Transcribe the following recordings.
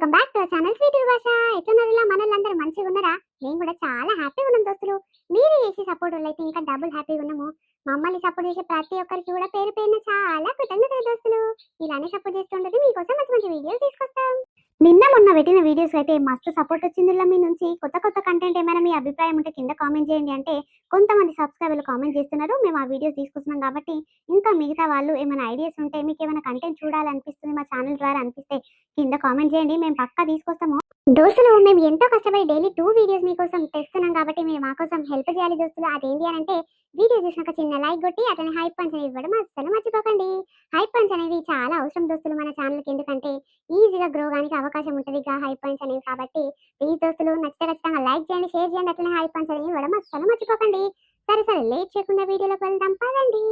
Welcome back to channel sweet భాష ఎట్లున్నారు మనల్లందరూ మంచిగా ఉన్నారా? మేము కూడా చాలా హ్యాపీగా ఉన్నాం దోస్తులు. మీరు చేసే సపోర్ట్ వల్ల అయితే ఇంకా డబుల్ హ్యాపీగా ఉన్నాము. మమ్మల్ని సపోర్ట్ చేసే ప్రతి ఒక్కరికి కూడా పేరు పేరున చాలా కృతజ్ఞతలు దోస్తులు. ఇలానే సపోర్ట్ చేస్తుండదు మీకోసం మంచి మంచి వీడియోస్ తీసుకొస్తాం. నిన్న మొన్న పెట్టిన వీడియోస్ అయితే మస్తు సపోర్ట్ వచ్చిందిలా మీ నుంచి. కొత్త కొత్త కంటెంట్ ఏమైనా మీ అభిప్రాయం ఉంటే కింద కామెంట్ చేయండి. అంటే కొంతమంది సబ్స్క్రైబర్లు కామెంట్ చేస్తున్నారు. మేము ఆ వీడియోస్ తీసుకొస్తున్నాం కాబట్టి ఇంకా మిగతా వాళ్ళు ఏమైనా ఐడియాస్ ఉంటే మీకు ఏమైనా కంటెంట్ చూడాలనిపిస్తుంది మా ఛానల్ ద్వారా అనిపిస్తే కింద కామెంట్ చేయండి. మేము పక్కా తీసుకొస్తాము. దోస్తులు మేము ఎంతో కష్టపడి డైలీ టూ వీడియోస్ మీకోసం తెస్తున్నాం కాబట్టి మీరు మా కోసం హెల్ప్ చేయాలి దోస్తులు. అదేంటి అని అంటే వీడియో చూసినాక చిన్న లైక్ కొట్టి అట్లనే హైప్ పంచ్ అనేవి ఇవ్వడం అస్సలు మర్చిపోకండి. హైప్ పంచ్ అనేవి చాలా అవసరం దోస్తులు మన ఛానల్కి ఎందుకంటే ఈజీగా గ్రో కానికి అవకాశం ఉంటుంది ఇక హైప్ పంచ్ అనేవి కాబట్టి ప్లీజ్ దోస్తులు నచ్చితే ఖచ్చితంగా లైక్ చేయండి షేర్ చేయండి అట్లనే హైప్ పంచ్ అనేది ఇవ్వడం అస్సలు మర్చిపోకండి. సరే సరే లేట్ చేయకుండా వీడియోలోకి వెళ్దాం పదండి.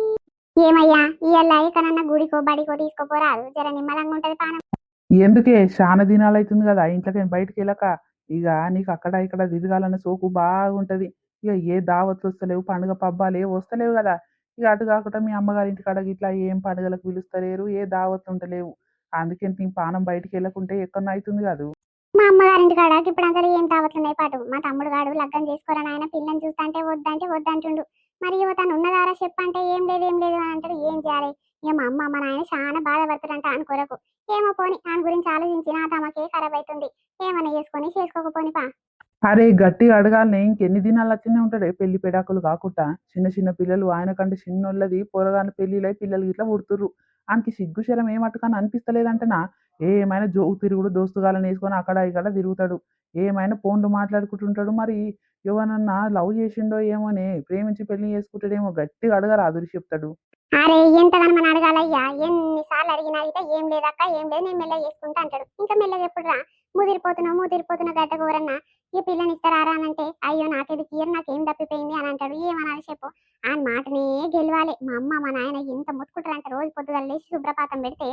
ఏమయ్యా ఇవాళ ఎక్కడన్నా గుడికో బడికో తీసుకోపోరాదు జర నిమ్మలంగా ఉంటది పానం. ఎందుకే? చాలా దినాలు అవుతుంది కదా. ఇంట్లోకి బయటికి వెళ్ళక ఇక నీకు అక్కడ ఇక్కడ తిరగాలన్న సోకు బాగుంటది. ఇక ఏ దావత్లు వస్తలేవు పండుగ పబ్బాలు ఏ వస్తలేవు కదా. ఇక అటు కాకుండా మీ అమ్మగారి ఇంటికాడ ఇట్లా ఏం పండుగలకు పిలుస్తలేరు ఏ దావత్లు ఉండలేవు. అందుకే నీ పానం బయటికి వెళ్ళకుంటే ఎక్కడ అవుతుంది కాదు. మా అమ్మగారింటి కాడ ఇప్పుడు అంతా ఏం తావతున్నాయి పాటు. మా తమ్ముడు గాడు లగ్గం చేసుకోరని ఆయన పిల్లని చూస్తాంటే వద్దంటే వద్దంటుండు. మరి ఇవ తను ఉన్నదారా చెప్పంటే ఏం లేదు ఏం లేదు అని అంటాడు. ఏం చేయాలి? ఇక మా అమ్మ మా నాయన చాలా బాధపడుతుందంట అని కొరకు. ఏమో పోని దాని గురించి ఆలోచించి నా తమకే ఖరాబ్ అవుతుంది ఏమైనా చేసుకొని చేసుకోకపోని పా. అరే గట్టిగా అడగాలనే ఇంకెన్ని దినాలు వచ్చినే ఉంటాడే. పెళ్ళి పెడాకులు కాకుండా చిన్న చిన్న పిల్లలు ఆయన కంటే చిన్నోళ్ళది పొరగాని పెళ్ళిలై పిల్లలు ఇట్లా పుడుతుర్రు. ఆయనకి సిగ్గుశరం ఏమట్టుకని అనిపిస్తలేదంటనా? ఏమైనా జోగు తిరుగుడు దోస్తుగాలను వేసుకొని అక్కడ ఇక్కడ తిరుగుతాడు. ఏమైనా ఫోన్లు మాట్లాడుకుంటుంటాడు. మరి ఎవరన్నా లవ్ చేసిండో ఏమోనే ప్రేమించి పెళ్ళి చేసుకుంటాడేమో గట్టిగా అడగరా అదురు చెప్తాడు. అరే ఎంతగానో మనం అడగాలయ్యా ఎన్నిసార్లు అడిగినా అయితే ఏం లేదక్క ఏం లేదు నేను మెల్లగా చేసుకుంటా అంటాడు. ఇంకా మెల్లగా ఎప్పుడు రా ముదిరిపోతున్నావు ముదిరిపోతున్న గడ్డ కూరన్నా ఈ పిల్లని ఇస్తారా అని అంటే అయ్యో నాకేది కీర నాకేం తప్పిపోయింది అని అంటాడు. ఏమనాలి చెప్పు. ఆ మాటనే గెలవాలి. మా అమ్మ మా నాయన ఎంత అంటే రోజు పొద్దుగా లేచి శుభ్రపాతం పెడితే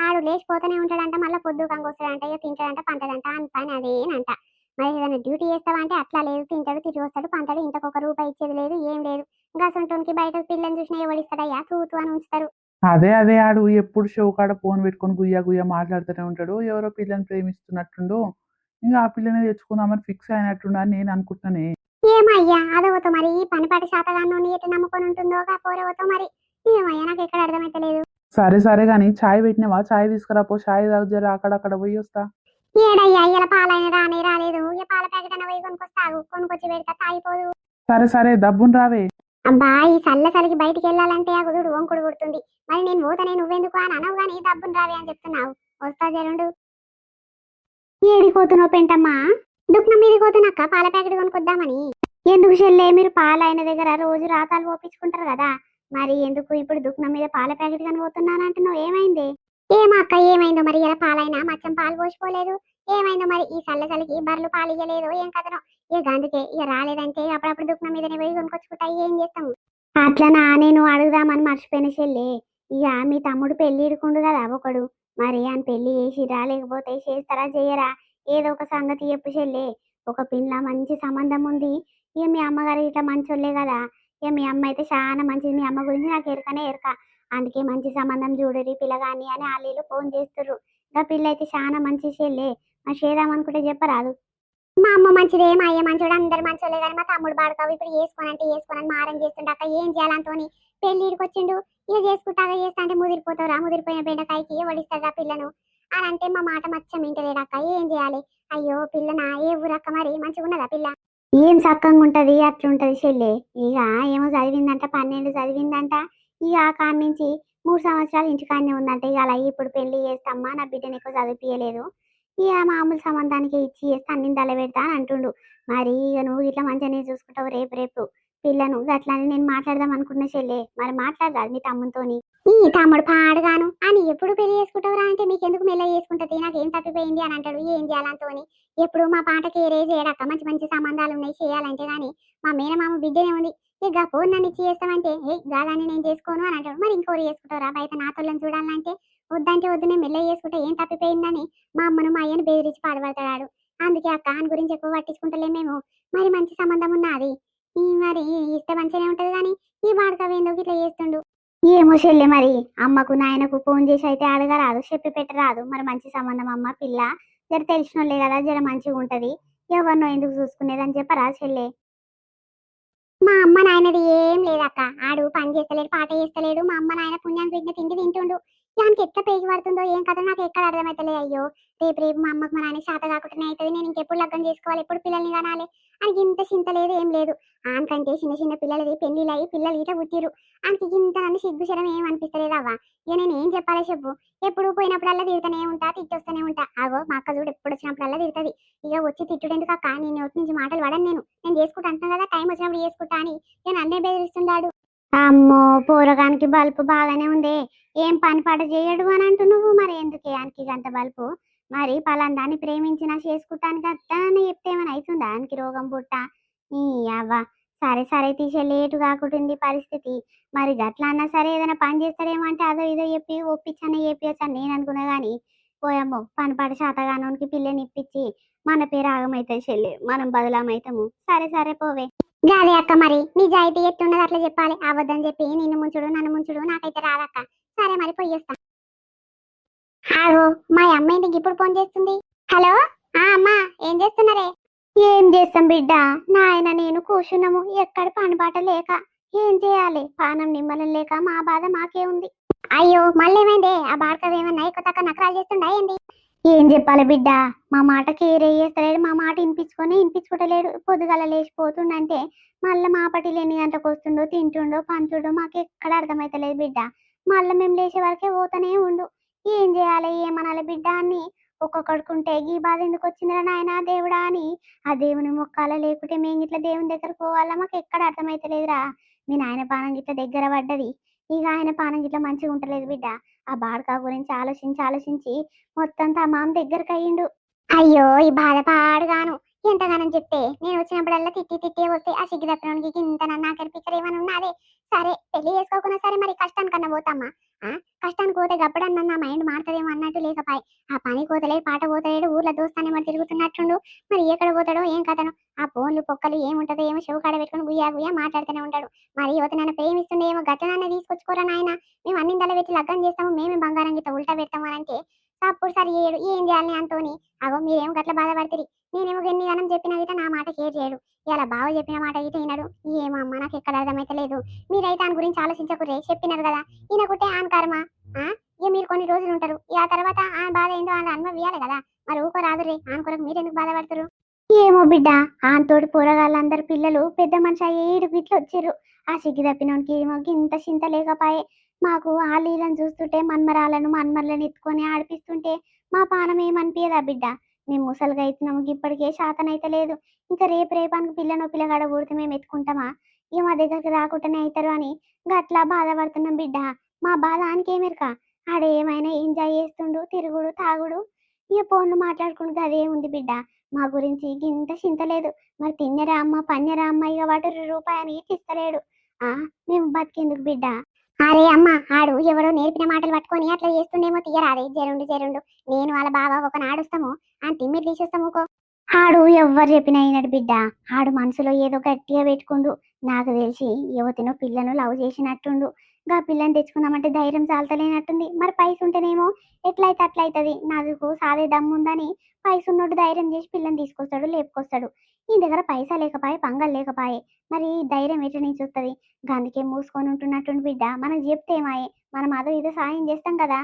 ఆడు లేచిపోతూనే ఉంటాడంట మళ్ళీ పొద్దు కంగొస్తాడంట ఇక తింటాడంట పంటాడంట అని పని అదేనంట. మరి ఏదైనా డ్యూటీ చేస్తావా అంటే అట్లా లేదు తింటాడు తిరిగి వస్తాడు పంటాడు ఇంతకు ఒక రూపాయి ఇచ్చేది లేదు ఏం లేదు. ఇంకా సొంటోనికి బయట పిల్లని చూసినా ఎవడిస్తాడయ్యా తూతు అని ఉంచుతారు. అదే అదే ఆడు ఎప్పుడు షో కాడ ఫోన్ పెట్టుకొని గుయ్య గుయ్య మాట్లాడుతూనే ఉంటాడు. ఎవరో పిల్లని ప్రేమిస్తున్నట్టుండు. ఇంకా ఆ పిల్లని తెచ్చుకుందామని ఫిక్స్ అయినట్టుండు అని నేను అనుకుంటున్నానే. ఏమయ్యా అదవతో మరి ఈ పనిపాటి శాతగాను నీ ఎటు నమ్ముకొని ఉంటుందో పోరవతో మరి? ఏమయ్యా నాకు ఎక్కడ అర్థమైతే లేదు సరే సరే కానీ చాయ్ పెట్టినావా? చాయ్ తీసుకురా పో చాయ్ తాగుజర అక్కడక్కడ పోయి వస్తా. ఏడయ్యా ఇలా పాలైన రానే రాలేదు. ఇక పాల ప్యాకెట్ అన్న పోయి కొనుక్కొస్తాగు కొనుక్కొచ్చి పెడతా తాగిపోదు. సరే సరే దబ్బున్ రావే. అబ్బా ఈ చల్ల చలికి బయటికి వెళ్ళాలంటే ఆ కుదుడు వంకుడు కుడుతుంది మరి నేను పోతనే నువ్వెందుకు అని అనవు కానీ డబ్బును రావే అని చెప్తున్నావు. వస్తా జరుండు. ఏడిపోతున్నావు పెంటమ్మా? దుఃఖం మీద పోతున్నక్క పాల ప్యాకెట్ కొనుక్కొద్దామని. ఎందుకు చెల్లే మీరు పాల ఆయన దగ్గర రోజు రాతాలు పోపించుకుంటారు కదా. మరి ఎందుకు ఇప్పుడు దుఃఖం మీద పాల ప్యాకెట్ కని పోతున్నానంటున్నావు ఏమైంది? ఏమా అక్క ఏమైందో మరి ఇలా పాలైనా? మచ్చం పాలు పోసిపోలేదు. ఏమైందో మరి? ఈ చల్ల చలికి బర్రెలు పాలు ఇయ్యలేదు. ఏం కథనో? ఇక అందుకే ఇక రాలేదంటే అప్పుడప్పుడు దుఃఖం మీదనే పోయి కొనుకొచ్చుకుంటా ఏం చేస్తాము అట్లనా నేను అడుగుదామని మర్చిపోయిన చెల్లి. ఇక మీ తమ్ముడు పెళ్ళి ఇరుకుండు కదా ఒకడు. మరి ఆయన పెళ్ళి చేసిరా లేకపోతే చేస్తారా? చేయరా? ఏదో ఒక సంగతి చెప్పు చెల్లి. ఒక పిల్ల మంచి సంబంధం ఉంది. ఇక మీ అమ్మగారు ఇట్లా మంచోళ్ళే కదా. ఇక మీ అమ్మ అయితే చాలా మంచిది. మీ అమ్మ గురించి నాకు ఎరకనే ఎరక అందుకే మంచి సంబంధం చూడరి పిల్లగాని అని వాళ్ళు ఫోన్ చేస్తుర్రు. ఇంకా పిల్ల అయితే చాలా మంచి చెల్లి. చేద్దాం చేద్దామనుకుంటే చెప్పరాదు. మా అమ్మ మంచిదే మా అయ్య మంచోడు అందరు మంచోళ్ళే కానీ మా తమ్ముడు బాడుకావు. ఇప్పుడు వేసుకోనంటే వేసుకోనని మారం చేస్తుండే అక్క. ఏం చేయాలంతోని పెళ్ళి వచ్చిండు. ఇక చేసుకుంటాగా చేస్తా అంటే ముదిరిపోతావురా. ముదిరిపోయిన బెండకాయకి వడిస్తారా పిల్లను. అని అంటే మా మాట మచ్చం ఇంటలేడక్క ఏం చేయాలి? అయ్యో పిల్లనా? ఏ ఊరక్క మరి? మంచిగా ఉన్నదా పిల్ల? ఏం సక్కంగా ఉంటది? అట్లుంటది చెల్లి. ఇక ఏమో చదివిందంట పన్నెండు చదివిందంట. ఇక ఆ కాడ నుంచి మూడు సంవత్సరాలు ఇంటికాడనే ఉందంట. ఇక అలా ఇప్పుడు పెళ్ళి చేస్తామ్మా నా బిడ్డని ఎక్కువ చదివిపియలేదు ఇక మామూలు సంబంధానికి ఇచ్చి చేస్తే అన్ని దళ పెడతా అని అంటుండు. మరి ఇక నువ్వు ఇట్లా మంచిగానే చూసుకుంటావు రేపు రేపు. పిల్లను అట్లానే నేను మాట్లాడదాం అనుకున్న చెల్లె. మరి మాట్లాడరాదు మీ తమ్ముతోని ఈ తమ్ముడు పాడుగాను. అని ఎప్పుడు పెళ్ళి చేసుకుంటావురా అంటే మీకు ఎందుకు మెల్ల చేసుకుంటది? నాకు ఏం తప్పిపోయింది? అని అంటాడు. ఏం చేయాలంతోని ఎప్పుడు మా పాటకి ఏరే చేయడక్క మంచి మంచి సంబంధాలు ఉన్నాయి చేయాలంటే గాని మా మేనమామ బిడ్డనే ఉంది. ఇక ఫోన్ నన్ను ఇచ్చి చేస్తామంటే ఏ గాదాన్ని నేను చేసుకోను అని అంటాడు. మరి ఇంకోరు చేసుకుంటారా బయట నాతోళ్ళని చూడాలంటే వద్దంటే వద్దు మెల్ల చేసుకుంటే ఏం తప్పిపోయిందని మా అమ్మను మా అయ్యను బెదిరించి పాడుపడతాడు. అందుకే అక్క అని గురించి ఎక్కువ పట్టించుకుంటలే మేము. మరి మంచి సంబంధం ఉన్నది. మరి ఇస్తే మంచిగానే ఉంటది కానీ ఈ బాడకవేందో ఇట్లా చేస్తుండు. ఏమో చెల్లె మరి. అమ్మకు నాయనకు ఫోన్ చేసి అయితే అడగరాదు చెప్పి పెట్టరాదు. మరి మంచి సంబంధం అమ్మ పిల్ల జర తెలిసినోళ్ళే కదా జర మంచిగా ఉంటది. ఎవరినో ఎందుకు చూసుకునేదని చెప్పరా చెల్లె? మా అమ్మ నాయనది ఏం లేదక్క. ఆడు పని చేస్తలేడు పాట చేస్తలేడు. మా అమ్మ నాయన పుణ్యానికి తిండి తింటుండు. దానికి ఎట్లా పేగి పడుతుందో ఏం కథ నాకు ఎక్కడ అర్థమైతలేదు అయ్యో! రేపు రేపు మా అమ్మకు మా నాన్నకి శాత కాకుండానే అవుతుంది నేను ఇంకెప్పుడు లగ్గం చేసుకోవాలి ఎప్పుడు పిల్లల్ని కనాలి అని ఇంత చింత లేదు ఏం లేదు. ఆనకంటే చిన్న చిన్న పిల్లలది పెళ్ళిళ్ళు అయ్యి పిల్లలు ఈట పుట్టిరు ఆయనకి ఇంత నన్ను సిగ్గుశరం ఏం అనిపిస్తలేదు అవ్వ. ఇక నేను ఏం చెప్పాలో చెప్పు. ఎప్పుడు పోయినప్పుడల్లా తిడుతూనే ఉంటా తిట్టొస్తూనే ఉంటా. అవో మా అక్క చూడు ఎప్పుడు వచ్చినప్పుడల్లా తిడుతుంది. ఇక వచ్చి తిట్టుడు ఎందుకు అక్క? నేను నోటి నుంచి మాటలు పడను నేను. నేను చేసుకుంటా అంటున్నాను కదా టైం వచ్చినప్పుడు చేసుకుంటా అని. నేను అన్నే బెదిరిస్తున్నాడు అమ్మో పోరగానికి బల్పు బాగానే ఉంది. ఏం పని పాట చేయడు అని అంటు నువ్వు మరి? ఎందుకే ఆయనకి అంత బల్పు? మరి పలాందాన్ని ప్రేమించినా చేసుకుంటానికి అత్తా అని చెప్తే ఏమైనా అవుతుందా? ఆయనకి రోగం పుట్ట? ఈ అవ్వ సరే సరే తీసే లేటు కాకుంటుంది పరిస్థితి. మరి గట్లా అన్నా సరే ఏదైనా పని చేస్తారేమో అంటే అదో ఇదో చెప్పి ఒప్పించని చెప్పచ్చు అని నేను అనుకున్నా కానీ పోయమ్మో పని పాట శాతగానోనికి పిల్లని ఇప్పించి మన పేరు ఆగమైతుంది చెల్లి మనం బదులామైతాము. సరే సరే పోవే. గాలి అక్క మరి. నిజాయితీ ఎట్టున్నది అట్లా చెప్పాలి. అబద్ధం చెప్పి నిన్ను ముంచుడు నన్ను ముంచుడు నాకైతే రాదక్క. సరే మరి పోయేస్తా. ఆగో మా అమ్మ ఇంటికి ఇప్పుడు ఫోన్ చేస్తుంది? హలో? ఆ అమ్మా ఏం చేస్తున్నారే? ఏం చేస్తాం బిడ్డ? నాయన నేను కూర్చున్నాము ఎక్కడ పనిపాట లేక ఏం చేయాలి? పానం నిమ్మలం లేక మా బాధ మాకే ఉంది. అయ్యో మళ్ళేమైందే? ఆ బాడకవి ఏమన్నా ఎక్కువ తక్కువ నకరాలు చేస్తుండా ఏంది? ఏం చెప్పాలి బిడ్డ? మా మాట ఏరే మా మాట వినిపించుకొని వినిపించుకోవట్లేడు పొద్దుగల లేచిపోతుండంటే మళ్ళీ మా పటిలు ఎన్ని గంటలకు వస్తుండో తింటుండో పంచుడో మాకు ఎక్కడ అర్థమైతలేదు బిడ్డ. మళ్ళీ మేము లేచే వరకే పోతనే ఉండు. ఏం చేయాలి ఏమనాలి బిడ్డ అని ఒక్కొక్కడుకుంటే ఈ బాధ ఎందుకు వచ్చిందిరా నాయనా దేవుడా అని. ఆ దేవుని మొక్కాల లేకుంటే మేము ఇట్లా దేవుని దగ్గర పోవాలా? మాకు ఎక్కడ అర్థమవుతలేదురా మీ నాయన పానం గిట్ల దగ్గర పడ్డది. ఇక ఆయన పానం గిట్ల మంచిగా ఉంటలేదు బిడ్డ. ఆ బాడకా గురించి ఆలోచించి ఆలోచించి మొత్తం తమాం దగ్గరకు అయ్యిండు అయ్యో ఈ బాధ పాడుగాను. ఎంతగానం చెప్తే నేను వచ్చినప్పుడల్లా తిట్టి తిట్టి వస్తే ఆ సిగ్గు తప్పడానికి ఇంత నాకరి పిక్కర్ ఏమైనా ఉన్నదే? సరే పెళ్ళి చేసుకోకుండా సరే మరి కష్టానికి అన్న పోతామ్మా ఆ? కష్టానికి పోతే గప్పుడన్నా నా మైండ్ మారుతుందేమో అన్నట్టు లేకపాయ్. ఆ పని పోతలేడు పాట పోతలేడు ఊర్లో దోస్తానే మరి తిరుగుతున్నట్టుండు. మరి ఎక్కడ పోతాడో ఏం కథను? ఆ ఫోన్లు పొక్కలు ఏముంటదో ఏమో చెవు కాడ పెట్టుకుని గుయ్యా గుయ్యా మాట్లాడుతూనే ఉంటాడు. మరి యువత నన్ను ప్రేమిస్తుండే ఏమో గట్టనన్న తీసుకొచ్చుకోరా నాయన? మేము అన్ని దళ పెట్టి లగ్గం చేస్తాము మేమే బంగారం గిట్ట ఉల్టా పెడతాము అని అంటే అప్పుడు సరి చేయడు. ఏం చేయాలి అంతోని? అగో మీరేమో గట్ల బాధపడుతుంది నేనేమో ఎన్ని గణం చెప్పినా నా మాట కేర్ చేయడు. ఇలా బావ చెప్పిన మాట అయితే వినడు. ఏమో అమ్మ నాకు ఎక్కడ అర్థమైతలేదు మీరైతే ఆయన గురించి ఆలోచించకురే చెప్పినారు కదా. ఈయనకుంటే ఆయన కర్మ. ఆ? ఇక మీరు కొన్ని రోజులు ఉంటారు. ఆ తర్వాత ఆ బాధ ఏందో అని అనుభవియాలి కదా. మరి ఊకో రాదురే ఆయన కొరకు మీరెందుకు బాధపడతారు ఏమో బిడ్డ. ఆంతోటి పోరగాళ్ళందరు పిల్లలు పెద్ద మనిషి అయ్యేడు గిట్లు వచ్చారు ఆ సిగ్గి తప్పినోనికి ఏమో ఇంత చింత లేకపాయే. మాకు ఆ లీలను చూస్తుంటే మన్మరాలను మన్మర్లను ఎత్తుకొని ఆడిపిస్తుంటే మా పానం ఏమనిపించదా బిడ్డ? మేము ముసలిగా అవుతున్నాము ఇప్పటికే శాతం అయితే లేదు. ఇంకా రేపు రేపానికి పిల్లను పిల్లగాడ పుడితే మేము ఎత్తుకుంటామా? ఇక మా దగ్గరికి రాకుండానే అవుతారు అని గట్లా బాధపడుతున్నాం బిడ్డ. మా బాధ ఆనికేమెరక ఆడ ఏమైనా ఎంజాయ్ చేస్తుండు తిరుగుడు తాగుడు. ఇక ఫోన్లు మాట్లాడుకుంటే అదే ఉంది బిడ్డ. మా గురించి ఇంత చింతలేదు మరి తిన్నరా అమ్మ పన్నెరా అమ్మ? ఇక వాటి రూపాయని ఇస్తలేడు? ఆ మేము బతికేందుకు బిడ్డ? అరే అమ్మ ఆడు ఎవడో నేర్పిన మాటలు పట్టుకొని అట్లా చేస్తుండేమో తీయరాదే జరుండు జరుండు. నేను వాళ్ళ బావ ఒక నాడుస్తాము అని తిమ్మిడి తీసేస్తాము ఆడు ఎవ్వరు చెప్పిన అయినాడు బిడ్డ. ఆడు మనసులో ఏదో గట్టిగా పెట్టుకుండు. నాకు తెలిసి యువతిను పిల్లను లవ్ చేసినట్టుండు. గా పిల్లని తెచ్చుకుందామంటే ధైర్యం చాలతలేనట్టుంది. మరి పైసు ఉంటేనేమో ఎట్లయితే అట్లయితది. నాకు సాదే దమ్ముందని పైసు ఉన్నోడు ధైర్యం చేసి పిల్లని తీసుకొస్తాడు లేపుకొస్తాడు. ఈ దగ్గర పైసా లేకపాయే పంగల్ లేకపాయే. మరి ధైర్యం ఎటు నుంచి వస్తుంది? అందుకే మూసుకొని ఉంటున్నట్టుండి బిడ్డ. మనం చెప్తే ఏమాయే మనం అదో ఇదో సాయం చేస్తాం కదా.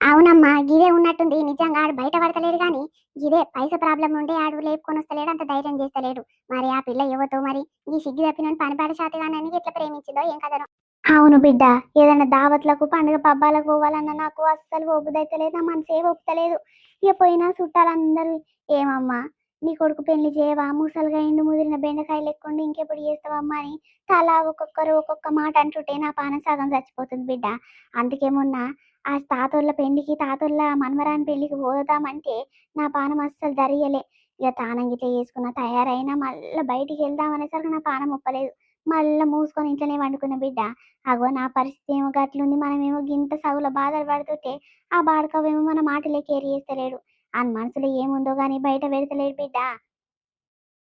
అవునమ్మా గిదే ఉన్నట్టుంది. నిజంగా ఆడు బయట పడతలేడు కానీ గిదే పైస ప్రాబ్లం ఉండే ఆడు లేపుకొని వస్తలేడు అంత ధైర్యం చేస్తలేడు. మరి ఆ పిల్ల యువతో మరి? ఈ సిగ్గు తప్పిన పనిపాడ శాతగానని ఎట్లా ప్రేమించిందో ఏం కదనో అవును బిడ్డ ఏదైనా దావత్లకు పండుగ పబ్బాలకు పోవాలన్నా నాకు అస్సలు ఒప్పుదైతలేదు నా మనసే ఒప్పుతలేదు. ఇక పోయినా చుట్టాలందరూ ఏమమ్మా నీ కొడుకు పెళ్ళి చేయవా? ముసలుగా ఎండు ముదిరిన బెండకాయలు ఎక్కుండి ఇంకెప్పుడు చేస్తావమ్మా? అని తలా ఒక్కొక్కరు ఒక్కొక్క మాట అంటుంటే నా పానం సగం చచ్చిపోతుంది బిడ్డ. అందుకే మొన్న ఆ తాతోళ్ళ పెళ్ళికి తాతోళ్ళ మన్మరాని పెళ్ళికి పోదామంటే నా పానం అస్సలు ధరియలే ఇక తానం గిట్ల చేసుకున్న తయారైనా మళ్ళీ బయటికి వెళ్దాం అనేసరికి నా పానం ఒప్పలేదు. మళ్ళీ మూసుకొని ఇంట్లోనే వండుకున్న బిడ్డ. అగో నా పరిస్థితి ఏమో గట్లుంది. మనమేమో గింత సగుల బాధలు పడుతుంటే ఆ బాడకవేమో మన మాటలే కేర్ చేస్తలేడు. ఆ మనసులో ఏముందో గాని బయట పెడతలేడు బిడ్డ.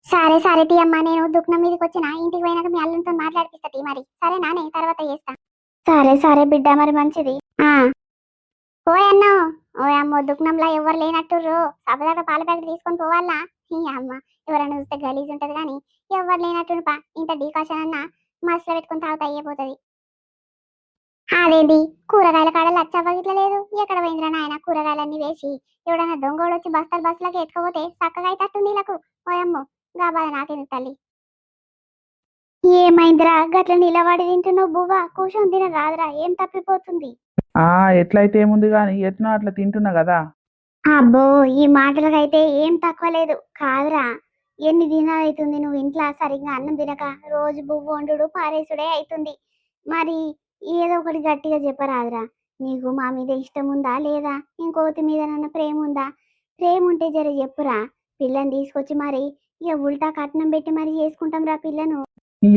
సరే సరే తీయమ్మా నేను దుఃఖం మీదకి వచ్చిన ఇంటికి పోయినాక మీ అల్లంతో మాట్లాడిపిస్తా మరి. సరే నానే తర్వాత చేస్తా. సరే సరే బిడ్డ మరి మంచిది. ఆ. ఓ అన్నో ఓ అమ్మ దుఃఖంలా ఎవరు లేనట్టుర్రు. సపదాక పాల ప్యాకెట్ తీసుకొని పోవాలా? ఈ అమ్మ ఎవరైనా చూస్తే గలీజ్ ఉంటది కానీ ఎవరు లేనట్టు పా. ఇంత డీకాషన్ అన్న మనసులో పెట్టుకొని తాగుతా అయ్యిపోతుంది అదేంటి కూరగాయల కాడ లచ్చవ్వ గిట్ల లేదు. ఎక్కడ పోయిందిరా నాయన కూరగాయలన్నీ వేసి? ఎవడన్నా దొంగోడు వచ్చి బస్తాలు బస్సులకి ఎత్తుకోపోతే చక్కగా అయితట్టుంది వీళ్ళకు ఓయమ్మో గా బాధ నాకెందుకు తల్లి? ఏమైందిరా? గట్ల నిలబడి తింటున్నావు బువ్వ. కూర్చొని తిన రాదురా. ఏం తప్పిపోతుంది? ఆ ఎట్లయితే ఏముంది కానీ ఎట్లా అట్లా తింటున్నా కదా. అబ్బో ఈ మాటలకైతే ఏం తక్కువ లేదు. కాదురా. ఎన్ని దినాలు అవుతుంది నువ్వు ఇంట్లో సరిగ్గా అన్నం తినక? రోజు బువ్వ వండుడు పారేసుడే అవుతుంది మరి ఏదో ఒకటి గట్టిగా చెప్పరాదురా. నీకు మా మీద ఇష్టం ఉందా లేదా? ఇంకోటి మీద నన్న ప్రేమ ఉందా? ప్రేమ ఉంటే జర చెప్పురా. పిల్లని తీసుకొచ్చి మరి ఇక ఉల్టా కట్నం పెట్టి మరి చేసుకుంటాం రా పిల్లను. ఈ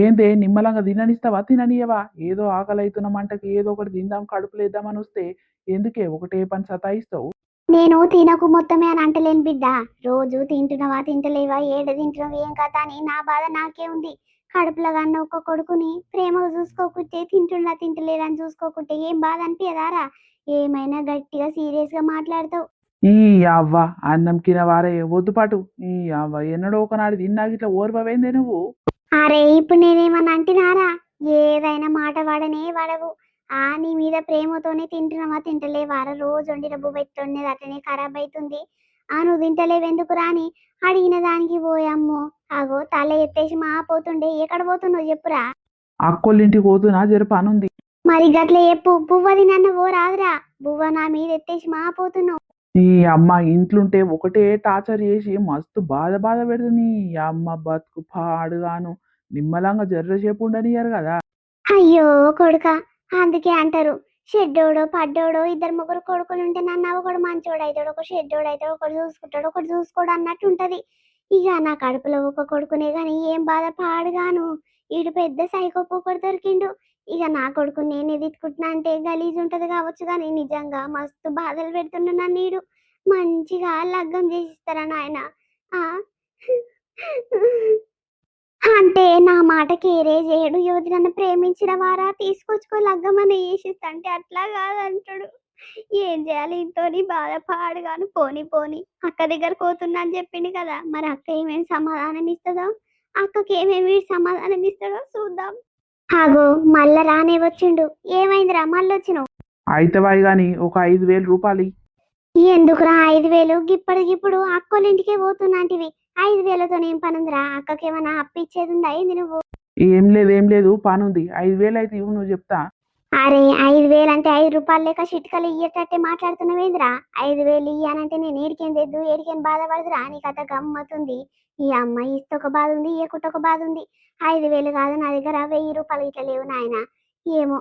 ఏందే? నిమ్మలంగా తిననిస్తావా? తిననియవా ఏదో ఆకలి అవుతున్న మంటకి ఏదో ఒకటి తిందాం కడుపులేద్దామని వస్తే ఎందుకే? ఒకటే పని సతాయిస్తావు? నేను తినకు మొత్తమే అని అంటలేను బిడ్డ. రోజు తింటున్నావా తింటలేవా ఏడ తింటున్నావు ఏం కథ అని నా బాధ నాకే ఉంది. కడుపులో కన్నా ఒక్క కొడుకుని ప్రేమగా చూసుకోకుంటే తింటున్నా తింటలేడని చూసుకోకుంటే ఏం బాధ అనిపించదారా ఏమైనా గట్టిగా సీరియస్గా మాట్లాడతావు. ఈ అవ్వ అన్నం కిన వారే వద్దుపాటు ఈ అవ్వ ఎన్నడో ఒకనాడు తిన్నాక ఇట్లా ఓర్వవేందే నువ్వు. అరే ఇప్పుడు నేనేమన్నా అంటున్నారా? ఏదైనా మాట వాడనే వాడవు. ఆ నీ మీద ప్రేమతోనే తింటున్నావా? తింటలేవారా రోజు వండి డబ్బు పెట్టుకునేది అట్లనే ఖరాబ్ అవుతుంది ఆ నువ్వు తింటలేవు ఎందుకు రాని? అడిగిన దానికి పోయమ్మో అగో తల ఎత్తేసి మా పోతుండే ఎక్కడ పోతున్నావు చెప్పురా? అక్కోళ్ళింటికి పోతున్నా జర పనుంది. మరి గట్ల చెప్పు. బువ్వ తినన్న ఓ రాదురా. బువ్వ నా మీద ఎత్తేసి మా పోతున్నావు ఈ అమ్మ ఇంట్లుంటే ఒకటే టార్చర్ చేసి మస్తు బాధ బాధ పెడుతుంది. ఈ అమ్మ బతుకు పాడుగాను. నిమ్మలంగా జర్రసేపు ఉండనియరు కదా. అయ్యో కొడుక. అందుకే అంటారు షెడ్డోడో పడ్డోడో ఇద్దరు ముగ్గురు కొడుకులు ఉంటే నన్ను ఒకడు మంచోడు అవుతాడు ఒక షెడ్డోడు అవుతాడు ఒకడు చూసుకుంటాడు ఒకడు చూసుకోడు అన్నట్టు ఉంటుంది. ఇక నా కడుపులో ఒక కొడుకునే కానీ ఏం బాధ పాడుగాను. ఈడు పెద్ద సైకో ఒకడు దొరికిండు. ఇక నా కొడుకు నేనే తిట్టుకుంటున్నా అంటే గలీజ్ ఉంటుంది కావచ్చు కానీ నిజంగా మస్తు బాధలు పెడుతున్నా నన్ను ఈడు. మంచిగా లగ్గం చేసిస్తారా నాయన? ఆ? అంటే నా మాట కేరే చేయడు. యువతి నన్ను ప్రేమించిన వారా? తీసుకొచ్చుకో లగ్గమని వేసిస్తంటే అట్లా కాదంటాడు. ఏం చేయాలి? ఇంతోని బాధ పాడుగాను. పోని పోని. అక్క దగ్గర పోతున్నా అని చెప్పింది కదా. మరి అక్క ఏమేమి సమాధానం ఇస్తుందో? అక్కకి ఏమేమి సమాధానం ఇస్తాడో చూద్దాం. ఆగో మళ్ళా రానే వచ్చిండు. ఏమైందిరా? మళ్ళీ వచ్చినావు. అయితవాయి గాని ఒక ఐదు వేలు రూపాయలు. ఎందుకురా ఐదు వేలు? గిప్పటికిప్పుడు అక్కోళ్ళ ఇంటికే పోతున్నాంటివి ఐదు వేలతో ఏం పని ఉందిరా అక్కకేమన్నా అప్పిచ్చేది ఉందా ఏంది నువ్వు? ఏం లేదు ఏం లేదు పనుంది. ఐదు వేలు అయితే ఇవ్వు నువ్వు చెప్తా. అరే ఐదు వేలు అంటే ఐదు రూపాయలు లేక చిట్కలు ఇయ్యేటట్టే మాట్లాడుతున్నావేందిరా ఐదు వేలు ఇయ్యానంటే నేను ఏడికేం తెద్దు ఏడికేం బాధపడదురా? నీ కథ గమ్మతుంది ఈ అమ్మాయి ఇస్తే ఒక బాధ ఉంది ఇయ్యకుంటే ఒక బాధ ఉంది. ఐదు వేలు కాదు నా దగ్గర వెయ్యి రూపాయలు ఇట్లా లేవు నాయన. ఏమో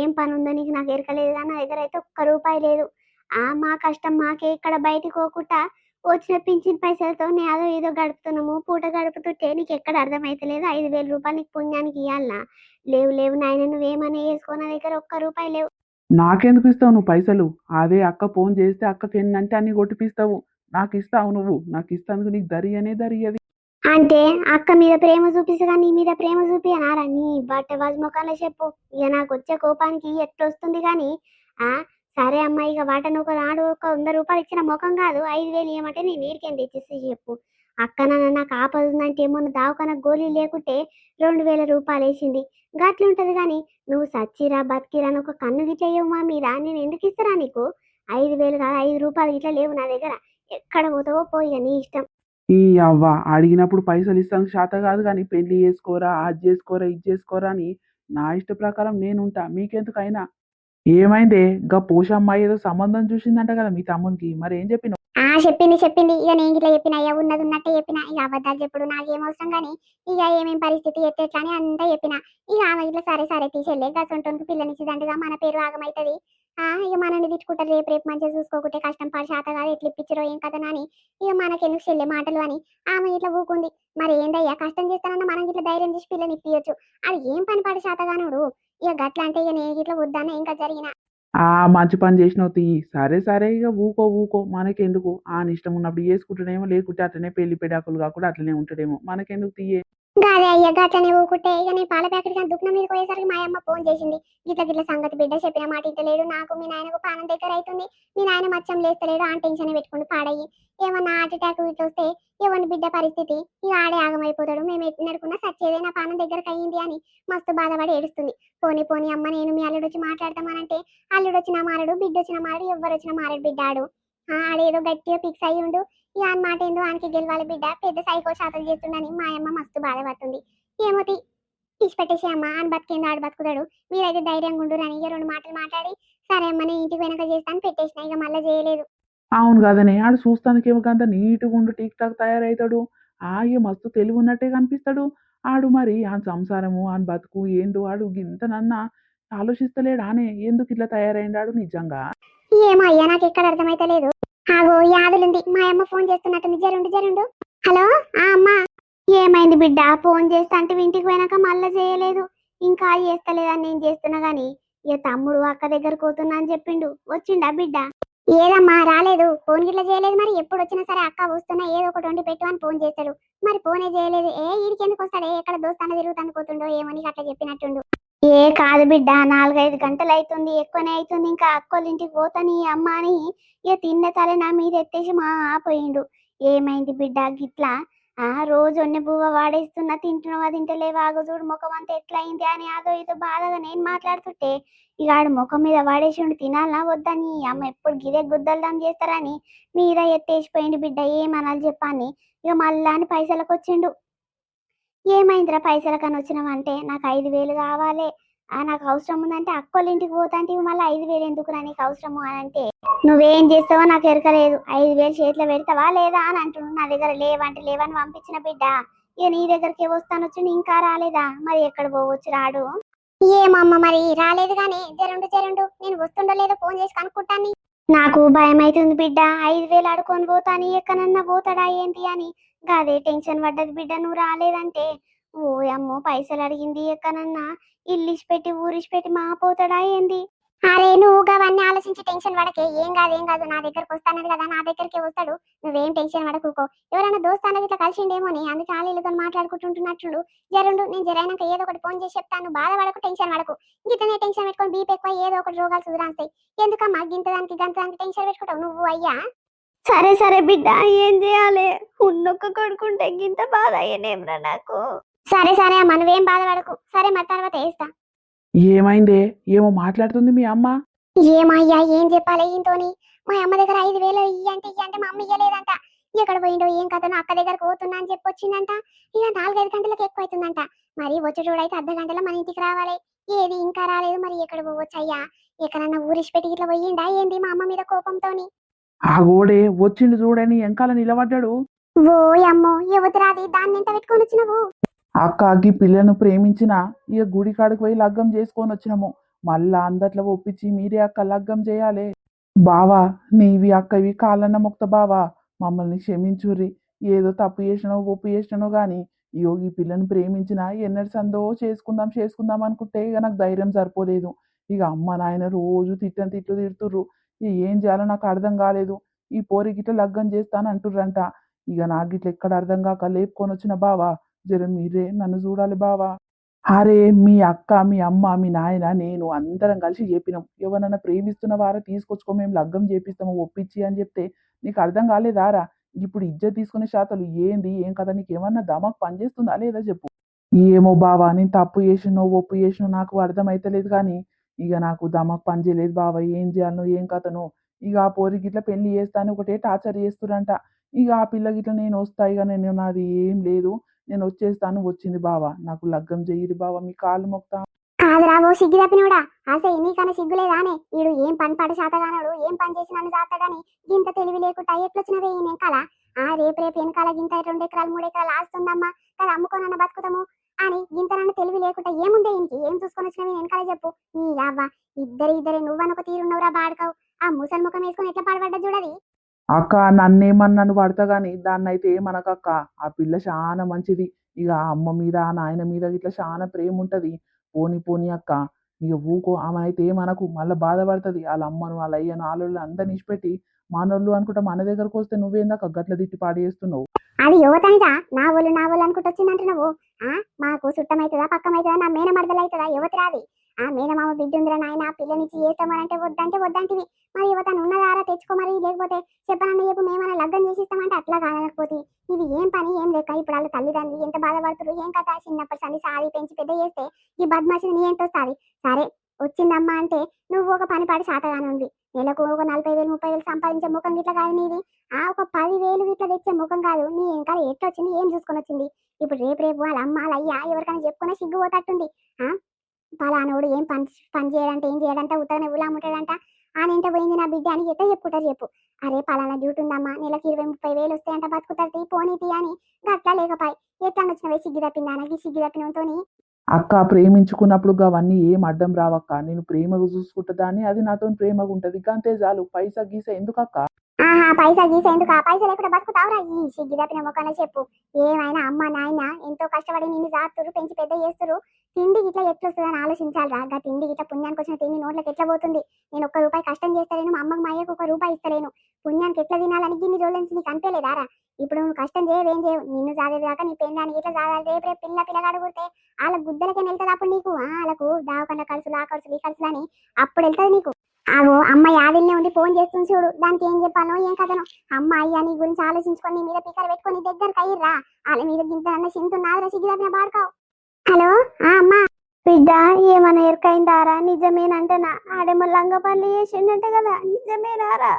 ఏం పని ఉందో నీకు నాకు ఎరకలేదు కానీ నా దగ్గర అయితే ఒక్క రూపాయి లేదు. ఆ మా కష్టం మాకే ఇక్కడ బయటికి పోకుండా వచ్చిన పింఛన్ పైసలతో నేను అదో ఏదో గడుపుతున్నాము పూట గడుపుతుంటే నీకు ఎక్కడ అర్థమైతలేదు? ఐదు వేల రూపాయలు నీకు పుణ్యానికి ఇవ్వాలనా లేవు లేవు నాయన నువ్వేమన్నా వేసుకో నా దగ్గర ఒక్క రూపాయి లేవు. నాకెందుకు ఇస్తావు నువ్వు పైసలు? అదే అక్క ఫోన్ చేస్తే అక్కకి ఎన్నంటే అన్ని కొట్టిపిస్తావు. నాకు ఇస్తావు నువ్వు. నాకు ఇస్తాను నీకు దరి అనే దరి అది. అంటే అక్క మీద ప్రేమ చూపిస్తగా నీ మీద ప్రేమ చూపియనారా? నీ బట్ట వజ్మొఖాలే చెప్పు. ఇక నాకు వచ్చే కోపానికి ఎట్లొస్తుంది కానీ ఆ సరే అమ్మ ఇక వాటను ఒక నాడు ఒక వంద రూపాయలు ఇచ్చిన ముఖం కాదు. ఐదు వేలు ఇవ్వమంటే నేను నీడికేం తెచ్చేసి చెప్పు. అక్క నాన్న నాకు ఆపద ఉందంటే మొన్న దావకన గోళీ లేకుంటే రెండు వేల రూపాయలు వేసింది. గట్లుంటది కానీ నువ్వు సచ్చిరా బతికిరా అని ఒక కన్ను గిట్ల ఇవ్వవు మా మీద. నేను ఎందుకు ఇస్తారా నీకు? ఐదు వేలు కాదు ఐదు రూపాయలు ఇట్లా లేవు నా దగ్గర. ఎక్కడ పోతావో పోయి నీ ఇష్టం. ఈ అవ్వ అడిగినప్పుడు పైసలు ఇస్తాను శాత కాదు కానీ పెళ్ళి చేసుకోరా అది చేసుకోరా ఇది చేసుకోరా అని నా ఇష్ట ప్రకారం నేనుంటా మీకెందుకైనా ఏమైందే? గా పోషమ్మాయి ఏదో సంబంధం చూసిందంట కదా మీ తమ్మునికి. మరి ఏం చెప్పిన ఆ చెప్పింది చెప్పింది. ఇక నేను ఇట్లా చెప్పిన అయ్యా ఉన్నది ఉన్నట్టే చెప్పిన. ఇక అబద్ధాలు చెప్పుడు నాకేం అవసరం కానీ ఇక ఏమేం పరిస్థితి ఎట్టెట్లా అని అంతా చెప్పిన. ఇక ఆమె ఇట్లా సరే సరే తీసేళ్ళే గసంటోనికి పిల్లనిచ్చిదంటగా మన పేరు ఆగమవుతుంది ఇక మనల్ని తిట్టుకుంటారు రేపు రేపు మంచిగా చూసుకోకుంటే కష్టం పడి శాత కాదు ఎట్లా ఇప్పించరో ఏం కదా అని. ఇక మనకెందుకు చెల్లె మాటలు అని. ఆమె ఇట్లా ఊకుంది. మరి ఏందయ్యా కష్టం చేస్తానన్నా మనం ఇట్లా ధైర్యం చేసి పిల్లని ఇప్పించచ్చు అది ఏం పని పడి శాతగానుడు ఇక గట్ల అంటే ఇక నేను ఇట్లా వద్దానే ఇంకా జరిగిన. ఆ మంచి పని చేసినావు తీ. సరే సరే ఇక ఊకో ఊకో. మనకెందుకు? ఆ ఇష్టం ఉన్నప్పుడు చేసుకుంటాడేమో లేకుంటే అట్లనే పెళ్ళి పెడాకులు కాకుండా అట్లనే ఉంటాడేమో. మనకెందుకు తీయే గాదే అయ్య గట్లనే ఊకుంటే ఇక నేను పాల ప్యాకెట్ కానీ దుఃఖం మీద పోయేసరికి మా అమ్మ ఫోన్ చేసింది. గిట్ల గిట్ల సంగతి బిడ్డ చెప్పిన మాట ఇంటలేడు నాకు మీ నాయనకు పానం దగ్గర అవుతుంది మీ నాయన మచ్చం లేస్తలేడు ఆ టెన్షన్ పెట్టుకుని పాడయ్యి. ఏమన్నా హార్ట్ అటాక్ ఇట్లా వస్తే ఎవరి బిడ్డ పరిస్థితి? ఇక ఆడే ఆగమైపోతాడు. మేము ఎట్టు నడుకున్నా సచ్చేదే నా పానం దగ్గరకు అయ్యింది అని మస్తు బాధపడి ఏడుస్తుంది. పోనీ పోనీ అమ్మ నేను మీ అల్లుడు వచ్చి మాట్లాడతామనంటే అల్లుడు వచ్చిన మారడు బిడ్డ వచ్చిన మారడు ఎవ్వరు వచ్చిన మారడు బిడ్డాడు. ఆడేదో గట్టిగా ఫిక్స్ అయ్యి ఉండు. ఇక అని మాట ఏందో ఆయనకి గెలవాలి బిడ్డ. పెద్ద సైకో శాతం చేస్తుండని మా అమ్మ మస్తు బాధపడుతుంది. ఏమోతి తీసి పెట్టేసి అమ్మ. అని బతికేందో ఆడు బతుకుతాడు. మీరైతే ధైర్యంగా ఉండురని ఇక రెండు మాటలు మాట్లాడి సరే అమ్మ నేను ఇంటికి వెనక చేస్తాను పెట్టేసిన. ఇక మళ్ళీ చేయలేదు. అవును కదనే. ఆడు చూస్తానికేమో కంత నీట్గా ఉండు టీక్ టాక్ తయారవుతాడు ఆయ మస్తు తెలివి ఉన్నట్టే కనిపిస్తాడు. ఆడు మరి ఆ సంసారము ఆ బతుకు ఏందో ఆడు గింతనన్నా ఆలోచిస్తలేడు ఆనే ఎందుకు ఇట్లా తయారైండాడు నిజంగా? ఏమో అయ్యా నాకు ఎక్కడ అర్థమైతే లేదు. ఆగో యాదులుంది మా అమ్మ ఫోన్ చేస్తున్నట్టుంది. జరుండు జరుండు హలో? ఆ అమ్మ. ఏమైంది బిడ్డ? ఫోన్ చేస్తా అంటే ఇంటికి పోయినాక మళ్ళీ చేయలేదు. ఇంకా చేస్తలేదని నేను చేస్తున్నా గాని ఇక తమ్ముడు అక్క దగ్గర పోతున్నా అని చెప్పిండు. వచ్చిండా బిడ్డ? ఏదమ్మా రాలేదు. ఫోన్ గిట్లా చేయలేదు మరి. ఎప్పుడు వచ్చినా సరే అక్క వస్తున్నా ఏదో ఒకటి వండి పెట్టు అని ఫోన్ చేస్తాడు. మరి ఫోనే చేయలేదు. ఏ ఈడికి ఎందుకు వస్తాడే ఎక్కడ దోస్తాన తిరుగుతాను పోతుండో ఏమని అట్లా చెప్పినట్టుండు. ఏ కాదు బిడ్డ నాలుగైదు గంటలు అవుతుంది ఎక్కువనే అవుతుంది ఇంకా అక్కోళ్ళ ఇంటికి పోతాని అమ్మ అని ఇక తిన్న తల నా మీద ఎత్తేసి మా ఆపోయిండు. ఏమైంది బిడ్డ గిట్లా? ఆ రోజు ఒన్ని పువ్వ వాడేస్తున్నా తింటున్నావా తింటలేవా ఆగో చూడు ముఖం అంతా ఎట్లా అయింది అని అదో ఇదో బాధగా నేను మాట్లాడుతుంటే ఇక ఆడు ముఖం మీద వాడేసి ఉండి తినాలా వద్దని అమ్మ ఎప్పుడు గిదే గుద్దల్దాం చేస్తారని మీద ఎత్తేసిపోయిండు బిడ్డ ఏమనాలి చెప్పాని ఇక మళ్ళా అని పైసలకు వచ్చిండు ఏమైందిరా పైసలకని వచ్చినావంటే నాకు ఐదు వేలు కావాలి నాకు అవసరం ఉందంటే అక్కోళ్ళ ఇంటికి పోతాంటే మళ్ళీ ఐదు వేలు ఎందుకు రా నీకు అవసరము అని అంటే నువ్వేం చేస్తావో నాకు ఎరకలేదు ఐదు వేలు చేతిలో పెడతావా లేదా? అని అంటున్నాడు నా దగ్గర లేవంటే లేవని పంపించిన బిడ్డ. ఇక నీ దగ్గరికి వస్తాను వచ్చి ఇంకా రాలేదా? మరి ఎక్కడ పోవచ్చు రాడు? ఏమమ్మ మరి రాలేదు కానీ జరండు జరండు. నేను వస్తుండో లేదో ఫోన్ చేసి కనుక్కుంటాను నాకు భయం అవుతుంది బిడ్డ. ఐదు వేలు ఆడుకొని పోతాను. ఎక్కడన్నా పోతాడా ఏంటి అని? గదే టెన్షన్ పడ్డది బిడ్డ. నువ్వు రాలేదంటే ఓ అమ్మో పైసలు అడిగింది ఎక్కనన్నా? ఇల్లు పెట్టి ఊరిసి పెట్టి మా పోతాడా ఏంది? అరే నువ్వు అవన్నీ ఆలోచించి టెన్షన్ పడకే. ఏం కాదు ఏం కాదు. నా దగ్గరకు వస్తానది కదా నా దగ్గరికి వస్తాడు. నువ్వేం టెన్షన్ పడకుకో. ఎవరైనా దోస్తానది ఇట్లా కలిసిండేమోని. అందుకే ఆలీలతో మాట్లాడుకుంటుంటున్నట్లు జరుండు నేను జరైనాక ఏదో ఒకటి ఫోన్ చేసి చెప్తాను. బాధపడకు టెన్షన్ పడకు. గిట్టనే టెన్షన్ పెట్టుకొని బీపీ ఎక్కువ ఏదో ఒకటి రోగాలు సుధరాస్తాయి. ఎందుకమ్మా ఇంత దానికి దానికి టెన్షన్ పెట్టుకుంటావు నువ్వు అయ్యా? సరే సరే బిడ్డ ఏం చేయాలి? ఉన్నొక్క కొడుకుంటే గింత బాధ అయ్యనేమ్రా నాకు. సరే సరే అమ్మ నువ్వేం బాధపడకు. సరే మరి తర్వాత వేస్తా ఏమైందే? ఏమో మాట్లాడుతుంది మీ అమ్మ. ఏమయ్యా ఏం చెప్పాలి ఈయనతోని? మా అమ్మ దగ్గర ఐదు వేలు ఇయ్యి అంటే ఇయ్యి అంటే మా అమ్మ ఇయ్యలేదంట. ఎక్కడ పోయిండో ఏం కథనో అక్క దగ్గరకు పోతున్నా అని చెప్పి వచ్చిందంట ఇక నాలుగైదు గంటలకు ఎక్కువ అవుతుందంట మరి వచ్చి చూడైతే అర్ధ గంటలో మన ఇంటికి రావాలి. ఏది ఇంకా రాలేదు మరి ఎక్కడ పోవచ్చు అయ్యా ఎక్కడన్నా ఊరిసి పెట్టి ఇట్లా పోయిండా ఏంది మా అమ్మ మీద కోపంతోని? ఆ గోడే వచ్చిండు చూడని వెంకాల నిలబడ్డాడు. ఓ అమ్మో యువతరాది దాన్ని ఎంత పెట్టుకొని వచ్చినవు? అక్క అగ్గి పిల్లను ప్రేమించిన ఇక గుడి కాడికి పోయి లగ్గం చేసుకొని వచ్చినాము. మళ్ళా అందట్లో ఒప్పించి మీరే అక్క లగ్గం చేయాలి. బావా నీవి అక్కవి కాలన్న మొక్త బావా. మమ్మల్ని క్షమించుర్రి. ఏదో తప్పు చేసినో ఒప్పు చేసినో కానీ ఇగో ఈ పిల్లను ప్రేమించిన ఎన్నడి సందో చేసుకుందాం చేసుకుందాం అనుకుంటే ఇక నాకు ధైర్యం సరిపోలేదు. ఇక అమ్మ నాయన రోజు తిట్టని తిట్లు తిడుతుర్రు. ఇక ఏం చేయాలో నాకు అర్థం కాలేదు. ఈ పోరి గిట్ల లగ్గం చేస్తాను అంటుర్రంట ఇక నాకు గిట్ల ఎక్కడ అర్థం కాక లేపుకొని వచ్చిన బావా. జర మీరే నన్ను చూడాలి బావా. అరే మీ అక్క మీ అమ్మ మీ నాయన నేను అందరం కలిసి చెప్పినాం. ఎవరన్నా ప్రేమిస్తున్న వారా తీసుకొచ్చుకో మేము లగ్గం చేపిస్తాము ఒప్పించి అని చెప్తే నీకు అర్థం కాలేదారా ఇప్పుడు ఇజ్జత్ తీసుకునే శాతలు ఏంది ఏం కదా నీకు ఏమన్నా దమక్ పనిచేస్తుందా లేదా చెప్పు. ఏమో బావా నేను తప్పు చేసినో ఒప్పు చేసినో నాకు అర్థమైతలేదు కానీ ఇక నాకు దమక్ పని చేయలేదు బావా ఏం చేయాలనో ఏం కథనో. ఇక ఆ పోరి గిట్ల పెళ్ళి చేస్తాను ఒకటే టార్చర్ చేస్తురంట ఇక ఆ పిల్ల గిట్ల నేను వస్తాయి ఇక నేను నాది ఏం లేదు. నేను వచ్చేస్తాను వచ్చింది బావా. నాకు లగ్గం చెయ్యిరి బావా మీ కాళ్ళు మొక్తా కాదురా ఓ సిగ్గు తప్పినోడా? అసే నీకన్నా సిగ్గులేదానే వీడు ఏం పని పాట శాతగానడు ఏం పని చేసి నన్ను చాతాడని ఇంత తెలివి లేకుండా ఎట్లొచ్చినవే ఈ వెనకాల ఆ రేపు రేపు వెనకాల గింత రెండు ఎకరాలు మూడు ఎకరాలు ఆస్తుందమ్మా కదా అమ్ముకోనన్న బతుకుతాము? అని గింత నన్ను తెలివి లేకుండా ఏముందే ఇంటికి ఏం చూసుకొని వచ్చినవి వెనకాల చెప్పు? నీ అవ్వ ఇద్దరు ఇద్దరే నువ్వనొక తీరున్నవురా బాడుకావు. ఆ ముసలి ముఖం వేసుకొని ఎట్లా పాడబడ్డా చూడది? అక్క నన్నేమన్నా నన్ను పడతా కానీ దాన్ని అయితే ఏమనకక్క? ఆ పిల్ల చాలా మంచిది. ఇక అమ్మ మీద నాయన మీద ఇట్లా చాలా ప్రేమ ఉంటుంది పోని పోని అక్క. ఇక ఊకో ఆమె అయితే ఏమనకు? మళ్ళీ బాధపడుతుంది. వాళ్ళ అమ్మను వాళ్ళ అయ్యను వాళ్ళు అందరిని ఇచ్చిపెట్టి మనోళ్ళు అనుకుంటా మన దగ్గరకు వస్తే నువ్వేందాక గట్ల తిట్టి పాడు చేస్తున్నావు? అది యువతనిదా నా వాళ్ళు నా వాళ్ళు అనుకుంటూ వచ్చిందంటున్నావు? నువ్వు ఆ? మాకు సుట్టమైతుందా పక్కమైతుందా నా మేన అవుతుందా యువతి రాది. ఆ మేనమామ బిడ్డ ఉందిరా నాయన ఆ పిల్లనిచ్చి చేస్తామనంటే వద్దంటే వద్దంటివి. మరి యువతను ఉన్నదారా తెచ్చుకో మరి లేకపోతే చెప్పనన్న చెప్పు మేమన్నా లగ్గం చేసిస్తామంటే అట్లా కాదనకపోతే. ఇది ఏం పని ఏం లేక ఇప్పుడు వాళ్ళ తల్లిదండ్రులు ఎంత బాధపడుతున్నారు ఏం కథ చిన్నప్పటి సంది సాది పెంచి పెద్ద చేస్తే ఈ బద్మాషి నీ ఏంటో వస్తుంది సరే వచ్చిందమ్మా అంటే నువ్వు ఒక పని పాడి శాతగానే ఉంది నెలకు ఒక నలభై వేలు ముప్పై వేలు సంపాదించే ముఖం గిట్ల కాదు నీది. ఆ ఒక పది వేలు తెచ్చే ముఖం కాదు. నీ ఇంకా ఎట్లా వచ్చింది ఏం చూసుకొని వచ్చింది ఇప్పుడు రేపు రేపు వాళ్ళ అమ్మ వాళ్ళ అయ్యా ఎవరికైనా చెప్పుకునే సిగ్గు పోతట్టుంది. ఆ? పలానోడు ఏం పని పని చేయడంటే ఏం చేయడంటే ఉత్తగానే ఉలా ఉంటాడంట ఆనెంట పోయింది నా బిడ్డ అని చెప్పి చెప్పుకుంటారు చెప్పు. అరే పలానా డ్యూటీ ఉందమ్మా నెలకి ఇరవై ముప్పై వేలు వస్తాయంట బతుకుతారు పోనీ తీ అని గట్లా లేకపాయి. ఎట్లా వచ్చినవే సిగ్గి తప్పిందా నాకు సిగ్గి తప్పినంతోని. అక్క ప్రేమించుకున్నప్పుడు అవన్నీ ఏం అడ్డం రావక్క. నేను ప్రేమగా చూసుకుంటుందా అని అది నాతో ప్రేమగా ఉంటది అంతే చాలు పైసా గీస ఎందుకు అక్క ఆహా పైసా గీసా ఎందుకు? ఆ పైసలు లేకుండా బతుకుతావురా? ఈ సిగ్గు తప్పిన చెప్పు. ఏమైనా అమ్మ నాయన ఎంతో కష్టపడి నిన్ను జాతురు పెంచి పెద్ద చేస్తురు తిండి గిట్లా ఎట్లొస్తుందని ఆలోచించాలి ఆలోచించాలిరా? గా తిండి గిట్ల పుణ్యానికి వచ్చిన తిండి నోట్లకి ఎట్లా పోతుంది? నేను ఒక్క రూపాయి కష్టం చేస్తలేను మా అమ్మకి మా అయ్యకు ఒక రూపాయి ఇస్తలేను. పుణ్యానికి ఎట్లా తినాలని గిన్ని రోజుల నీకు అనిపించలేదారా? ఇప్పుడు నువ్వు కష్టం చేయవేం చేయవు. నిన్ను దాకా నీ పెళ్ళానికి ఇట్లా సాదాలి రేపు రేపు పిల్ల పిల్లగాడు కుడితే వాళ్ళ గుద్దలకే వెళ్తుంది అప్పుడు నీకు. ఆ, వాళ్ళకు దావకన్న ఖర్చులు ఆ ఖర్చులు ఈ ఖర్చులు అని అప్పుడు వెళ్తుంది నీకు. ఆగో అమ్మ యాదిల్నే ఉండి ఫోన్ చేస్తుంది చూడు. దానికి ఏం చెప్పానో ఏం కథనో. అమ్మ అయ్యా నీ గురించి ఆలోచించుకొని నీ మీద పిక్కలు పెట్టుకొని నీ దగ్గరకు అయ్యిర్రా. వాళ్ళ మీద గింత అన్న సింతున్నాదిరా సిగ్గుదాపిన పాడుకోవు హలో ఆ అమ్మ. బిడ్డ ఏమన్నా ఎరకైందారా? నిజమేనంటనా? ఆడేమో లంగపల్లి చేసిండంట కదా. నిజమేనారా?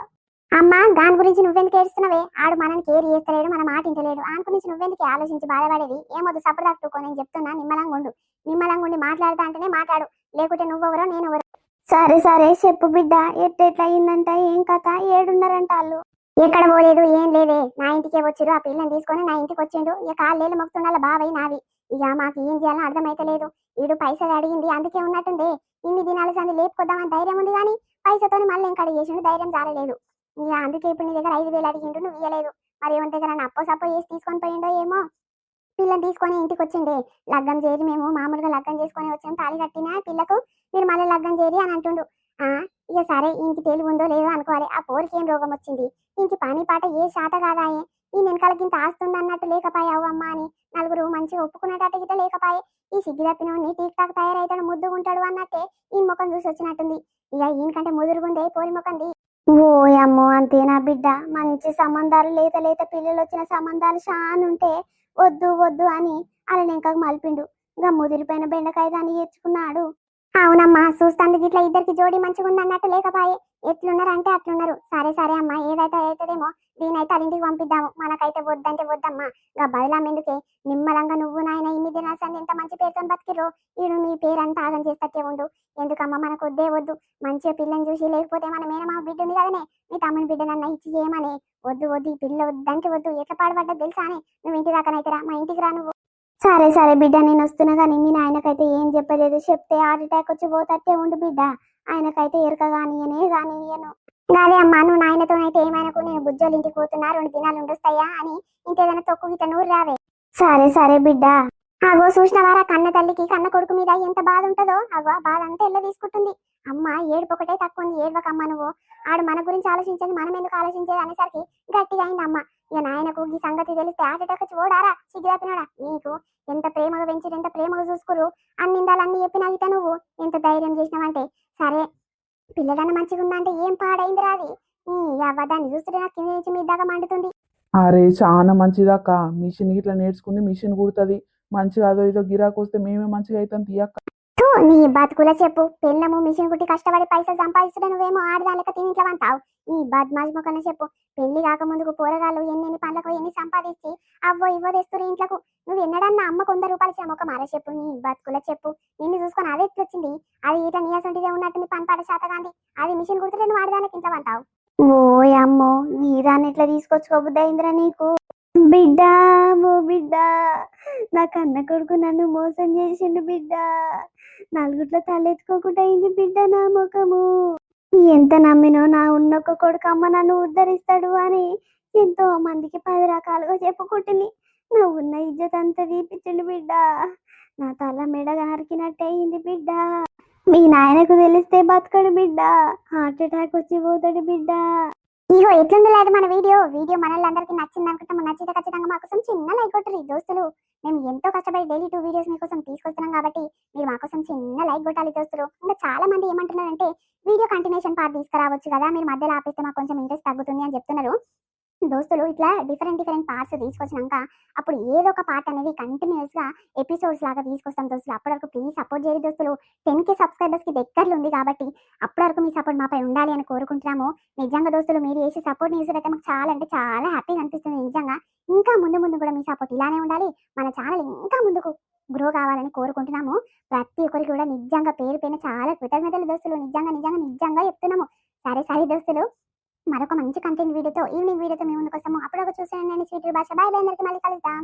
అమ్మ దాని గురించి నువ్వెందుకు ఏడుస్తున్నావే? ఆడు మనని కేర్ చేస్తలేడు మన మాట ఇంటలేడు ఆని గురించి నువ్వెందుకు ఆలోచించి బాధపడేది? ఏమొద్దు సప్పుడు తట్టుకో నేను చెప్తున్నా. నిమ్మలంగా ఉండు. నిమ్మలంగా ఉండి మాట్లాడతా అంటేనే మాట్లాడు. లేకుంటే నువ్వెవరో నేనెవరో. సరే సరే చెప్పు బిడ్డ. ఎట్లా అయిందంట? ఏం కథ? ఏడున్నారంట వాళ్ళు. ఎక్కడ పోలేదు ఏం లేదే. నా ఇంటికే వచ్చిరు ఆ పిల్లని తీసుకొని నా ఇంటికి వచ్చిండు. ఇక కాళ్ళేళ్ళు మొక్కుతుండాల బాబాయ్ నావి. ఇక మాకు ఏం చేయాలో అర్థమైతలేదు. వీడు పైసలు అడిగింది అందుకే ఉన్నట్టుంది. ఇన్ని దినాలు సంది లేపుకొద్దామని ధైర్యం ఉంది కానీ పైసతోని మళ్ళీ ఇంకా చేసిండు ధైర్యం జారలేదు. ఇక అందుకే ఇప్పుడు నీ దగ్గర ఐదు వేలు అడిగిండు నువ్వు ఇయ్యలేదు. మరి ఏమంటే దగ్గర నన్ను అప్పో సప్పో వేసి తీసుకొని పోయిండో ఏమో? పిల్లని తీసుకొని ఇంటికి వచ్చిండే లగ్గం చేరి మేము మామూలుగా లగ్గం చేసుకొని వచ్చాం. తాళి కట్టినా పిల్లకు మీరు మళ్ళీ లగ్గం చేరి అని అంటుండు. ఆ ఇక సరే ఇంటి తెలివి ఉందో లేదో అనుకోవాలి. ఆ పోరికి ఏం రోగం వచ్చింది? ఇంటి పని పాట ఏ శాత కాదాయే? ఈ వెనకాలకి ఇంత ఆస్తుంది అన్నట్టు లేకపాయే అవ్వమ్మ అని నలుగురు మంచిగా ఒప్పుకునేటట్టు గిట్ట లేకపాయే. ఈ సిగ్గి తప్పినోడిని టీక్ టాక్ తయారైతాడు ముద్దుగుంటాడు అన్నట్టే ఈ ముఖం చూసి వచ్చినట్టుంది ఇక ఈయనకంటే ముదురుగుందే పోరి ముఖంది ఓ అమ్మో అంతేనా బిడ్డ? మంచి సంబంధాలు లేత లేత పిల్లలు వచ్చిన సంబంధాలు చాలా ఉంటే వద్దు వద్దు అని అలా ఇంకా మలిపిండు. ఇంకా ముదిరిపోయిన బెండకాయ దాన్ని ఎచ్చుకున్నాడు అవునమ్మా చూస్తాను ఇట్లా ఇద్దరికి జోడి మంచిగా ఉందన్నట్టు లేకపాయే. ఎట్లున్నారు అంటే అట్లున్నారు. సరే సరే అమ్మా ఏదైతే అవుతుందేమో దీనైతే అదింటికి ఇంటికి పంపిద్దాము. మనకైతే వద్దంటే వద్దమ్మా. ఇంకా బదలాం ఎందుకే? నిమ్మలంగా నువ్వు నాయన ఇన్ని దినాలు ఎంత మంచి పేరుతో బతికిరు ఈడు మీ పేరంతా ఆగం చేస్తట్టే ఉండు. ఎందుకమ్మా మనకు వద్దే వద్దు. మంచిగా పిల్లని చూసి లేకపోతే మన మేనమా బిడ్డ ఉంది కదనే? మీ తమ్ముని బిడ్డనన్న ఇచ్చి చేయమని? వద్దు వద్దు ఈ పిల్ల వద్దంటే వద్దు. ఎట్లా పాడబడ్డా తెలుసా అని? నువ్వు ఇంటి దాకానైతే రా మా ఇంటికి రా నువ్వు. సరే సరే బిడ్డ నేను వస్తున్నా కానీ మీ నాయనకైతే ఏం చెప్పలేదు. చెప్తే హార్ట్ అటాక్ వచ్చి పోతట్టే ఉండు బిడ్డ. ఆయనకైతే ఎరక కానియను అదే అమ్మా నువ్వు నాయనతోనైతే ఏమైనా నేను బుజ్జోళ్ళ ఇంటికి పోతున్నా రెండు దినాలు ఉండొస్తాయా అని ఇంకేదైనా తొక్కు గిట్ట నూరు రావే. సరే సరే బిడ్డ. అగో చూసినవారా కన్న తల్లికి కన్న కొడుకు మీద ఎంత బాధ ఉంటుందో? అగో బాధ అంతా ఎల్ల తీసుకుంటుంది. అమ్మ ఏడుపు ఒకటే తక్కువ ఉంది ఏడవకమ్మ నువ్వు. ఆడు మన గురించి ఆలోచించేది మనం ఎందుకు ఆలోచించేది అనేసరికి గట్టిగా అయింది అమ్మ. ఇక నాయనకు ఈ సంగతి తెలిస్తే వచ్చి ఓడారా? సిగ్గుదాపినాడా నీకు ఎంత ప్రేమగా పెంచిరు ఎంత ప్రేమగా చూసుకురు అన్ని నిందాలన్నీ చెప్పినా గిట నువ్వు. ఎంత ధైర్యం చేసినావంటే. సరే పిల్లడన్న మంచిగా అంటే ఏం పాడైంది రాది అవ్వ దాన్ని చూస్తుంటే నాకు కింద నుంచి మీ దాకా మండుతుంది. అరే చాలా మంచిదక్క. మిషన్ ఇట్లా నేర్చుకుంది మిషన్ కుడుతుంది. మంచిగా అదో ఇదో గిరాకు వస్తే మేమే మంచిగా అవుతాం తీయక్క. తూ నీ బతుకుల చెప్పు. పెళ్ళము మిషన్ కుట్టి కష్టపడి పైసలు సంపాదిస్తుంటే నువ్వేమో ఆడదానిక తిని ఇట్లా వంతావు. ఈ బద్మాజ్ మొక్కన చెప్పు. పెళ్ళి కాకముందుకు పోరగాళ్ళు ఎన్నెన్ని పండ్లకు ఎన్ని సంపాదించి అవ్వో ఇవ్వో తెస్తురు ఇంట్లకు. నువ్వు ఎన్నడన్నా అమ్మ కొంద రూపాయలు ఇచ్చిన మొక్క చెప్పు నీ బతుకుల చెప్పు. నిన్ను చూసుకొని అదే వచ్చింది అది నీ నీయసంటిదే ఉన్నట్టుంది పనిపాట శాతగాంది అది మిషన్ కుడితే నువ్వు ఆడదానికి ఇంట్లో వంతావు. ఓ అమ్మో వీరాన్ని ఇట్లా తీసుకొచ్చుకోబుద్దా ఇంద్ర నీకు? బిడ్డ ఓ బిడ్డ. నా కన్న కొడుకు నన్ను మోసం చేసిండు బిడ్డ. నలుగుట్లో తలెత్తుకోకుండా అయింది బిడ్డ నా ముఖము. ఎంత నమ్మినో నా ఉన్న ఒక కొడుకు అమ్మ నన్ను ఉద్ధరిస్తాడు అని ఎంతో మందికి పది రకాలుగా చెప్పుకుంటుని నా ఉన్న ఇజ్జత్ అంతా తీపిచ్చిండు బిడ్డ. నా తల మెడగా నరికినట్టే అయింది బిడ్డ. మీ నాయనకు తెలిస్తే బతకడు బిడ్డ. హార్ట్ అటాక్ వచ్చి పోతాడు బిడ్డ. ఇగో ఎట్లుంది లేదు మన వీడియో? వీడియో మనల్ని నచ్చింది అనుకుంటాం నచ్చితే ఖచ్చితంగా మాకోసం చిన్న లైక్ కొట్టరు దోస్తులు. మేము ఎంతో కష్టపడి డైలీ టూ వీడియోస్ మీకోసం తీసుకొస్తున్నాం కాబట్టి మీరు మా కోసం చిన్న లైక్ కొట్టాలి దోస్తులు. ఇంకా చాలా మంది ఏమంటున్నారంటే వీడియో కంటిన్యూషన్ పార్ట్ తీసుకురావచ్చు కదా మీరు మధ్యలో ఆపిస్తే మాకు కొంచెం ఇంట్రెస్ట్ తగ్గుతుంది అని చెప్తున్నారు. దోస్తులు ఇట్లా డిఫరెంట్ డిఫరెంట్ పార్ట్స్ తీసుకొచ్చినాక అప్పుడు ఏదో ఒక పార్ట్ అనేది కంటిన్యూస్గా ఎపిసోడ్స్ లాగా తీసుకొస్తాం దోస్తులు. అప్పటి వరకు ప్లీజ్ సపోర్ట్ చేయండి దోస్తులు. టెన్ కే సబ్స్క్రైబర్స్కి దగ్గరలో ఉంది కాబట్టి అప్పటి వరకు మీ సపోర్ట్ మాపై ఉండాలి అని కోరుకుంటున్నాము. నిజంగా దోస్తులు మీరు చేసే సపోర్ట్ న్యూస్ అయితే మాకు చాలా అంటే చాలా హ్యాపీగా అనిపిస్తుంది నిజంగా. ఇంకా ముందు ముందు కూడా మీ సపోర్ట్ ఇలానే ఉండాలి. మన ఛానల్ ఇంకా ముందుకు గ్రో కావాలని కోరుకుంటున్నాము. ప్రతి ఒక్కరికి కూడా నిజంగా పేరు పైన చాలా కృతజ్ఞతలు దోస్తులు. నిజంగా నిజంగా నిజంగా చెప్తున్నాము. సరే సరే దోస్తులు. మరొక మంచి కంటెంట్ వీడియోతో ఈవినింగ్ వీడియోతో మీ ముందుకు వస్తాము. అప్పుడు ఒక చూసాను నేను స్వీట్ భాష బాయ్ బాయ్ అందరికీ మళ్ళీ కలుద్దాం.